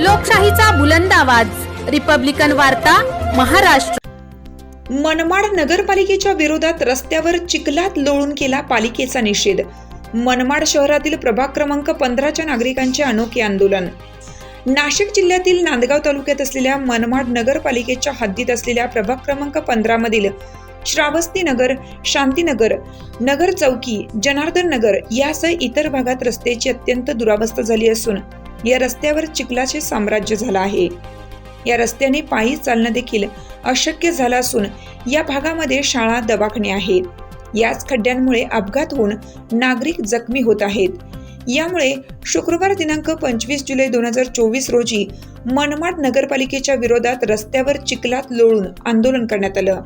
लोकशाहीचा बुलंद आवाज. रिपब्लिकन वार्ता महाराष्ट्र. मनमाड नगरपालिकेच्या विरोधात रस्त्यावर चिखलात लोळून केला पालिकेचा निषेध. मनमाड शहरातील प्रभाग क्रमांक पंधराच्या नागरिकांचे अनोखे आंदोलन. नाशिक जिल्ह्यातील नांदगाव तालुक्यात असलेल्या मनमाड नगरपालिकेच्या हद्दीत असलेल्या प्रभाग क्रमांक पंधरा मधील श्रावस्ती नगर शांतीनगर नगर चौकी जनार्दन नगर यासह इतर भागात रस्त्याची अत्यंत दुरावस्था झाली असून या रस्त्यावर चिखलाचे साम्राज्य झालं आहे. या रस्त्याने पायी चालणं देखील अशक्य झालं असून या भागामध्ये शाळा दवाखाने आहेत. याच खड्ड्यांमुळे अपघात होऊन नागरिक जखमी होत आहेत. यामुळे शुक्रवार दिनांक पंचवीस जुलै दोन हजार चोवीस रोजी मनमाड नगरपालिकेच्या विरोधात रस्त्यावर चिखलात लोळून आंदोलन करण्यात आलं.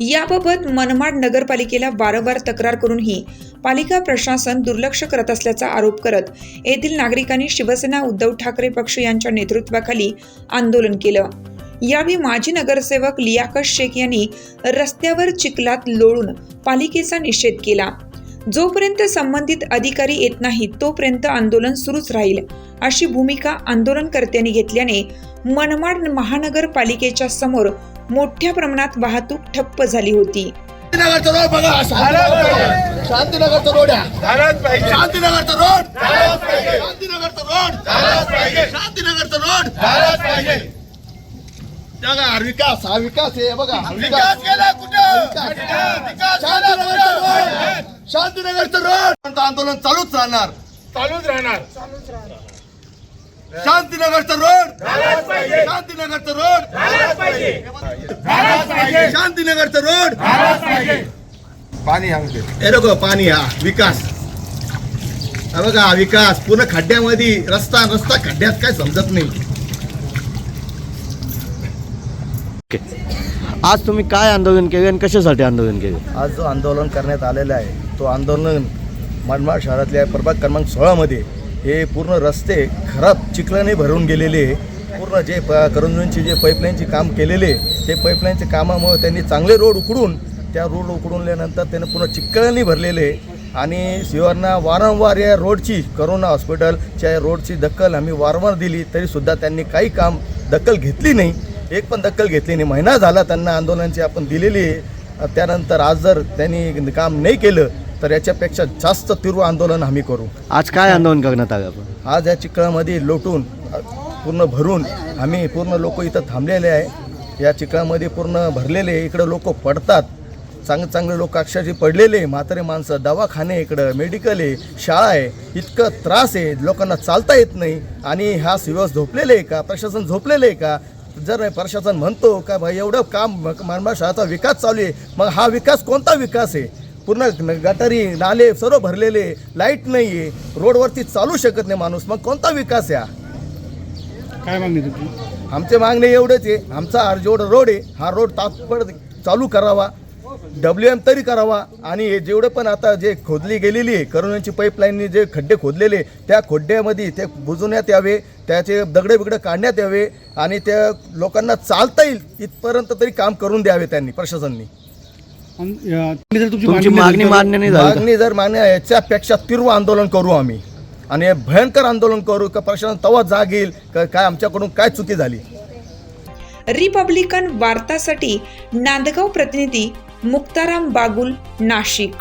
याबाबत मनमाड नगरपालिकेला वारंवार तक्रार करूनही पालिका प्रशासन दुर्लक्ष करत असल्याचा आरोप करत येथील नागरिकांनी शिवसेना उद्धव ठाकरे पक्ष यांच्या नेतृत्वाखाली आंदोलन केलं. यावेळी माजी नगरसेवक लियाकत शेख यांनी रस्त्यावर चिखलात लोळून पालिकेचा निषेध केला. जोपर्यंत संबंधित अधिकारी येत नाही तोपर्यंत आंदोलन सुरूच राहील अशी भूमिका आंदोलनकर्त्यांनी घेतल्याने मनमाड महानगरपालिकेच्या समोर मोठ्या प्रमाणात वाहतूक ठप्प झाली होती. शांतीनगरचा रोड बघा शांतीनगर शांतीनगरचा रोड शांतीनगरचा रोड. शांतीनगरचा रोड. शांतीनगरचा रोड. बघा विकास हा विकास आहे बघा हा विकास. केला कुठं? शांतीनगरचा रोड. शांतीनगरचा रोड. आंदोलन चालूच राहणार. चालूच राहणार. शांतीनगरचा रोड. शांतीनगरचा रोड. शांतीनगरचा रोड. पाणी हे लोक पाणी हा विकास. हा बघा हा विकास. पूर्ण खड्ड्यामध्ये रस्ता रस्ता खड्ड्यात काय समजत नाही. आज तुम्ही काय आंदोलन केले आणि कशासाठी आंदोलन केले? आज जो आंदोलन करण्यात आलेलं आहे तो आंदोलन मनमाड शहरातल्या प्रभाग क्रमांक सोळामध्ये हे पूर्ण रस्ते खराब चिखलाने भरून गेलेले पूर्ण जे प करंजूंची जे पाईपलाईनचे काम केलेले ते पाईपलाईनचे कामामुळे त्यांनी चांगले रोड उकडून त्या रोड उकडूनल्यानंतर त्यांनी पूर्ण चिखलाने भरलेले आणि शिवांना वारंवार या रोडची करोना हॉस्पिटलच्या रोडची दखल आम्ही वारंवार दिली तरीसुद्धा त्यांनी काही काम दखल घेतली नाही. एक पण दखल घेतली नाही. महिना झाला त्यांना आंदोलनाची आपण दिलेली त्यानंतर आज जर त्यांनी काम नाही केलं तर याच्यापेक्षा जास्त तीव्र आंदोलन आम्ही करू. आज काय आंदोलन करण्यात आलं आपण? आज या चिखलामध्ये लोटून पूर्ण भरून आम्ही पूर्ण लोक इथं थांबलेले आहे. या चिखलामध्ये पूर्ण भरलेले आहे. इकडं लोक पडतात. चांगले चांगले लोक अक्षरशः पडलेले म्हातारे माणसं दवाखाने इकडं मेडिकल आहे शाळा आहे. इतकं त्रास आहे. लोकांना चालता येत नाही. आणि हा सिवस झोपलेले आहे का? प्रशासन झोपलेलं आहे का? जर प्रशासन म्हणतो का भाई एवढं काम मनमाड शहराचा विकास चालू आहे. मग हा विकास कोणता विकास आहे? पूर्ण न- गटारी नाले सर्व भरलेले लाइट नाही आहे रोडवरती चालू शकत नाही माणूस. मग कोणता विकास हा? काय मागणी तुमची? आमचे मागणे एवढंच आहे. आमचा हा जेवढा रोड आहे हा रोड तात्पड चालू करावा. डब्ल्यू एम तरी करावा. आणि हे जेवढं पण आता जे खोदली गेलेली आहे करोनाची पाईपलाईननी जे खड्डे खोदलेले त्या खड्ड्यामध्ये ते बुजवण्यात यावे त्याचे दगडे बिगडे काढण्यात यावे आणि त्या लोकांना चालता येईल इथपर्यंत तरी काम करून द्यावे त्यांनी प्रशासनाने. जर तुमची मागणी मान्य नाही झाली? मागणी जर मान्य आहे, याच्यापेक्षा तीव्र आंदोलन करू आम्ही. आणि हे भयंकर आंदोलन करू का प्रशासन तवा जाग येईल का काय आमच्याकडून काय चुकी झाली? रिपब्लिकन वार्तासाठी नांदगाव प्रतिनिधी मुक्ताराम बागुल नाशिक.